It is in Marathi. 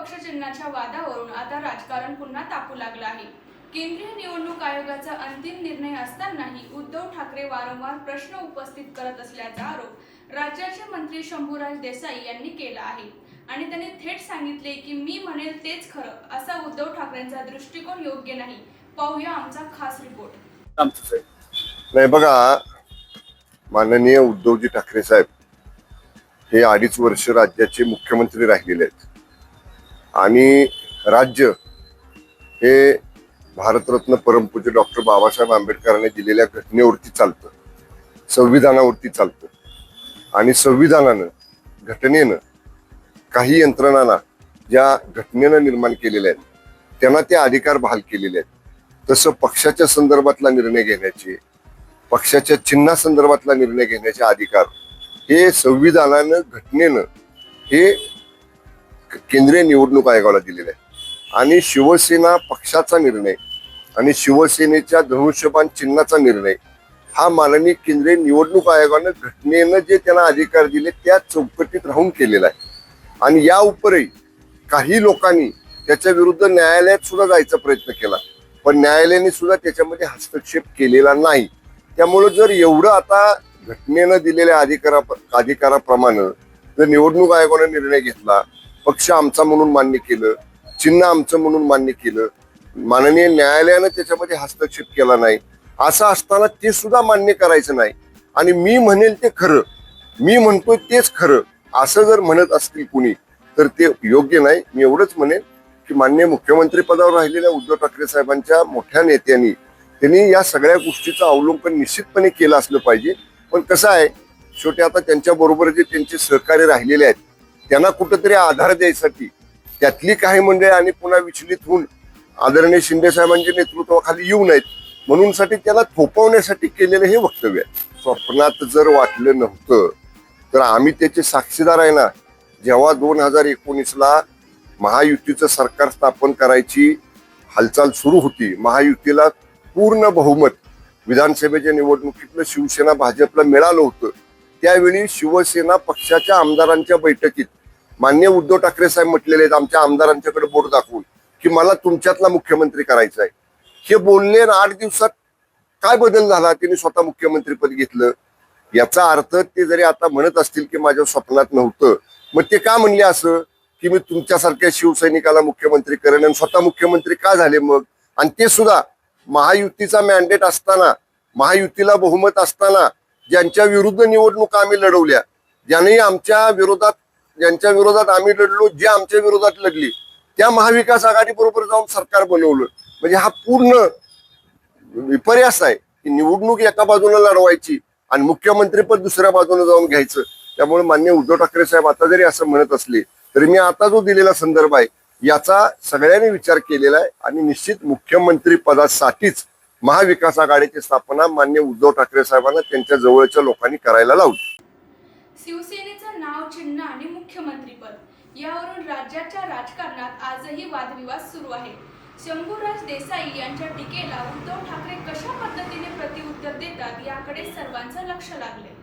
पक्षचिन्हाच्या वादावरून आता राजकारण पुन्हा तापू लागलं आहे. केंद्रीय निवडणूक आयोगाचा अंतिम निर्णय असतानाही उद्धव ठाकरे वारंवार प्रश्न उपस्थित करत असल्याचा आरोप राज्याचे मंत्री शंभूराज देसाई यांनी केला आहे. आणि त्यांनी थेट सांगितले की मी म्हणेल तेच खरं असा उद्धव ठाकरेंचा दृष्टिकोन योग्य नाही. पाहूया आमचा खास रिपोर्ट. नाही बघा माननीय उद्धवजी ठाकरे साहेब हे अडीच वर्ष राज्याचे मुख्यमंत्री राहिलेले आहेत. आणि राज्य हे भारतरत्न परमपूज्य डॉक्टर बाबासाहेब आंबेडकरांनी दिलेल्या घटनेवरती चालतं. संविधानावरती चालतं. आणि संविधानानं घटनेनं काही यंत्रणांना ज्या घटनेनं निर्माण केलेल्या आहेत त्यांना ते अधिकार बहाल केलेले आहेत. तसं पक्षाच्या संदर्भातला निर्णय घेण्याचे पक्षाच्या चिन्हासंदर्भातला निर्णय घेण्याचे अधिकार हे संविधानानं घटनेनं हे केंद्रीय निवडणूक आयोगाला दिलेले आहे आणि शिवसेना पक्षाचा निर्णय आणि शिवसेनेच्या धनुष्यबाण चिन्हाचा निर्णय हा माननीय केंद्रीय निवडणूक आयोगानं घटनेनं जे त्यांना अधिकार दिले त्या चौकटीत राहून केलेला आहे. आणि या उपरही काही लोकांनी त्याच्या विरुद्ध न्यायालयात सुद्धा जायचा प्रयत्न केला. पण न्यायालयाने सुद्धा त्याच्यामध्ये हस्तक्षेप केलेला नाही. त्यामुळं जर एवढं आता घटनेनं दिलेल्या अधिकारा अधिकाराप्रमाणे जर निवडणूक आयोगानं निर्णय घेतला पक्ष आमचा म्हणून मान्य केलं चिन्ह आमचं म्हणून मान्य केलं. माननीय न्यायालयानं त्याच्यामध्ये हस्तक्षेप केला नाही. असं असताना ते सुद्धा मान्य करायचं नाही. आणि मी म्हणेल ते खरं. मी म्हणतोय तेच खरं. असं जर म्हणत असतील कुणी तर ते योग्य नाही. मी एवढंच म्हणेन की मान्य मुख्यमंत्री पदावर राहिलेल्या उद्धव ठाकरे साहेबांच्या मोठ्या नेत्यांनी त्यांनी या सगळ्या गोष्टीचं अवलोकन निश्चितपणे केलं असलं पाहिजे. पण कसं आहे शेवटी आता त्यांच्याबरोबर जे त्यांचे सहकार्य राहिलेले आहेत त्यांना कुठंतरी आधार द्यायसाठी. त्यातली काही मंडळी आणि पुन्हा विचलित होऊन आदरणीय शिंदे साहेबांच्या नेतृत्वाखाली येऊ नयेत. म्हणून साठी त्याला थोपवण्यासाठी केलेलं हे वक्तव्य आहे. स्वप्नात जर वाटलं नव्हतं तर आम्ही त्याचे साक्षीदार आहे ना. जेव्हा दोन हजार एकोणीसला महायुतीचं सरकार स्थापन करायची हालचाल सुरू होती महायुतीला पूर्ण बहुमत विधानसभेच्या निवडणुकीतलं शिवसेना भाजपला मिळालं होतं. त्यावेळी शिवसेना पक्षाच्या आमदारांच्या बैठकीत मान्य उद्धव ठाकरे साहेब म्हटलेले आहेत आमच्या आमदारांच्याकडे बोट दाखवून की मला तुमच्यातला मुख्यमंत्री करायचा आहे. हे बोलले ना आठ दिवसात काय बदल झाला? त्यांनी स्वतः मुख्यमंत्रीपद घेतलं. याचा अर्थ ते जरी आता म्हणत असतील की माझ्या स्वप्नात नव्हतं मग ते का म्हणले असं? की मी तुमच्यासारख्या शिवसैनिकाला मुख्यमंत्री करेन आणि स्वतः मुख्यमंत्री का झाले मग? आणि ते सुद्धा महायुतीचा मॅन्डेट असताना महायुतीला बहुमत असताना ज्यांच्या विरुद्ध निवडणुका आम्ही लढवल्या ज्यांनी आमच्या विरोधात ज्यांच्या विरोधात आम्ही लढलो जे आमच्या विरोधात लढली त्या महाविकास आघाडी बरोबर जाऊन सरकार बनवलं. म्हणजे हा पूर्ण विपर्यास आहे की निवडणूक एका बाजूला लढवायची आणि मुख्यमंत्रीपद दुसऱ्या बाजूने जाऊन घ्यायचं. त्यामुळे मान्य उद्धव ठाकरे साहेब आता जरी असं म्हणत असले तरी मी आता जो दिलेला संदर्भ आहे याचा सगळ्यांनी विचार केलेला आहे आणि निश्चित मुख्यमंत्री पदासाठीच महाविकास आघाडीची स्थापना मान्य उद्धव ठाकरे साहेबांना त्यांच्या जवळच्या लोकांनी करायला लावली. शिवसेनेचं नाव चिन्ह आणि मुख्यमंत्रीपद. यावरून राज्याच्या राजकारणात आजही वादविवाद सुरू आहे. शंभूराज देसाई यांच्या टीकेला उद्धव ठाकरे कशा पद्धतीने प्रतिउत्तर देतात याकडे सर्वांचं लक्ष लागले